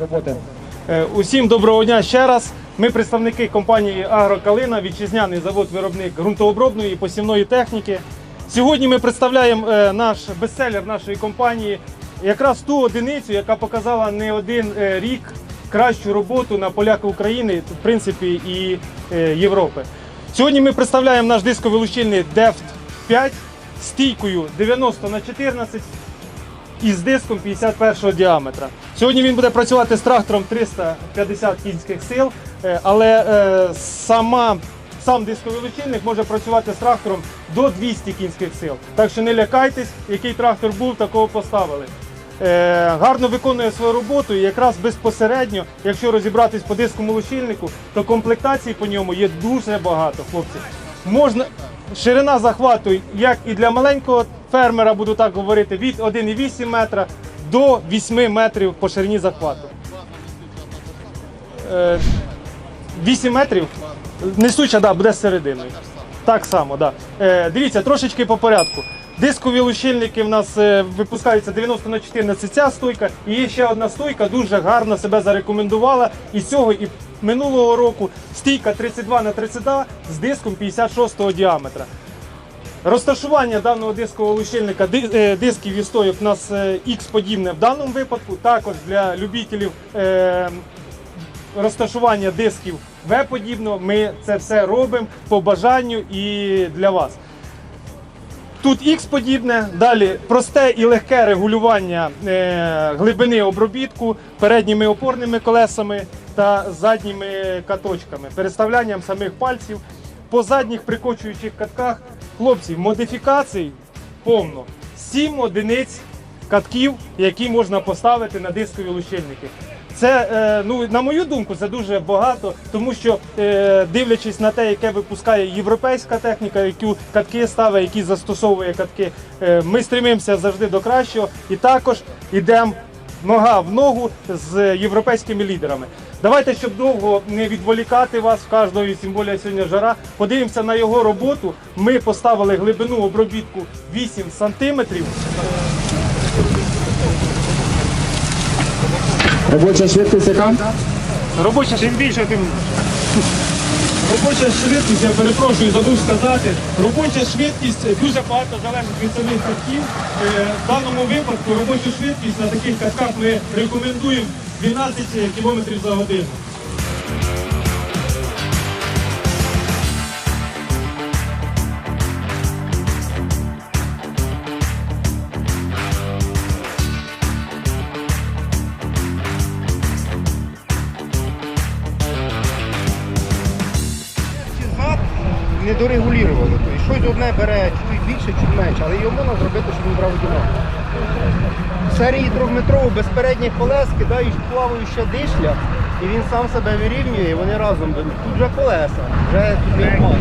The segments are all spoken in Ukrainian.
роботи. Е, Усім доброго дня ще раз. Ми представники компанії Агрокалина, вітчизняний завод-виробник ґрунтообробної і посівної техніки. Сьогодні ми представляємо е, наш бестселер нашої компанії, якраз ту одиницю, яка показала не один е, рік кращу роботу на полях України, в принципі, і Європи. Сьогодні ми представляємо наш дисковилучильний DEFT 5 з стійкою 90 на 14 із диском 51 діаметра. Сьогодні він буде працювати з трактором 350 кінських сил, е, але е, сама, сам дисковий лічильник може працювати з трактором до 200 кінських сил. Так що не лякайтесь, який трактор був, такого поставили. Е, гарно виконує свою роботу і якраз безпосередньо, якщо розібратись по дисковому лучильнику, то комплектацій по ньому є дуже багато, хлопці. Можна ширина захвату, як і для маленького фермера, буду так говорити, від 1,8 метра до 8 метрів по ширині захвату. Е, 8 метрів. Несуча, да, буде з серединою. Так само, да. Е, дивіться, трошечки по порядку. Дискові лущильники в нас е, випускаються 90 на 14 ця стойка. І є ще одна стойка, дуже гарно себе зарекомендувала. І цього, і минулого року стійка 32 на 32 з диском 56 діаметра. Розташування даного дискового лущильника, ди- е, дисків і стойок у нас X подібне в даному випадку. Також для любителів е, розташування дисків В подібно. Ми це все робимо по бажанню і для вас. Тут X подібне, далі просте і легке регулювання е, глибини обробітку передніми опорними колесами та задніми каточками, переставлянням самих пальців. По задніх прикочуючих катках хлопці, модифікацій повно. 7 одиниць катків, які можна поставити на дискові лущильники. Це, е, ну, на мою думку, це дуже багато, тому що е, дивлячись на те, яке випускає європейська техніка, які катки ставить, які застосовує катки, е, ми стремимося завжди до кращого і також йдемо нога в ногу з європейськими лідерами. Давайте, щоб довго не відволікати вас в кожного, тим більше сьогодні жара. Подивимося на його роботу. Ми поставили глибину обробітку 8 сантиметрів. Робоча швидкість яка? Робоча чим більше, тим робоча швидкість, я перепрошую, забув сказати. Робоча швидкість дуже багато залежить від самих катків. Е, В даному випадку робочу швидкість на таких катках ми рекомендуємо 12 км за годину. Недорегулювали. Тобто щось одне бере чуть більше, чуть менше, але його можна зробити, щоб він брав одинаково. В серії трьохметрову без передніх колес кидають плаваюча дишля, і він сам себе вирівнює, і вони разом беруть. Тут вже колеса, вже тут не обман.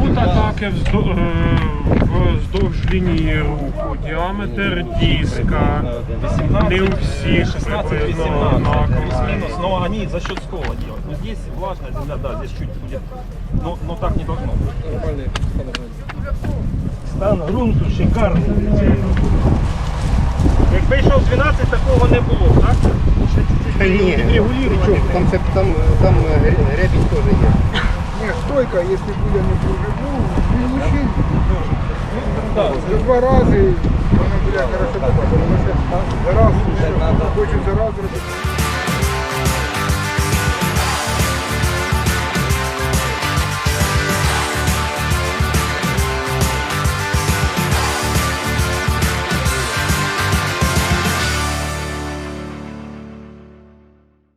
Кут атаки вздо- е, вздовж лінії руху, діаметр диска, не у всіх приблизно однаково. Плюс-минус, но они за счет скола делают. Ну здесь влажная земля, да, здесь чуть будет, но, но так не должно быть. Стан ґрунту шикарний. 12, такого не було, так? Та ні, нічого, там, це, там, там е, рябінь теж є. Ні, стойка, если буде не пружит, він не За два раза, вона она, бля, хорошо попала. За раз, хочу за раз,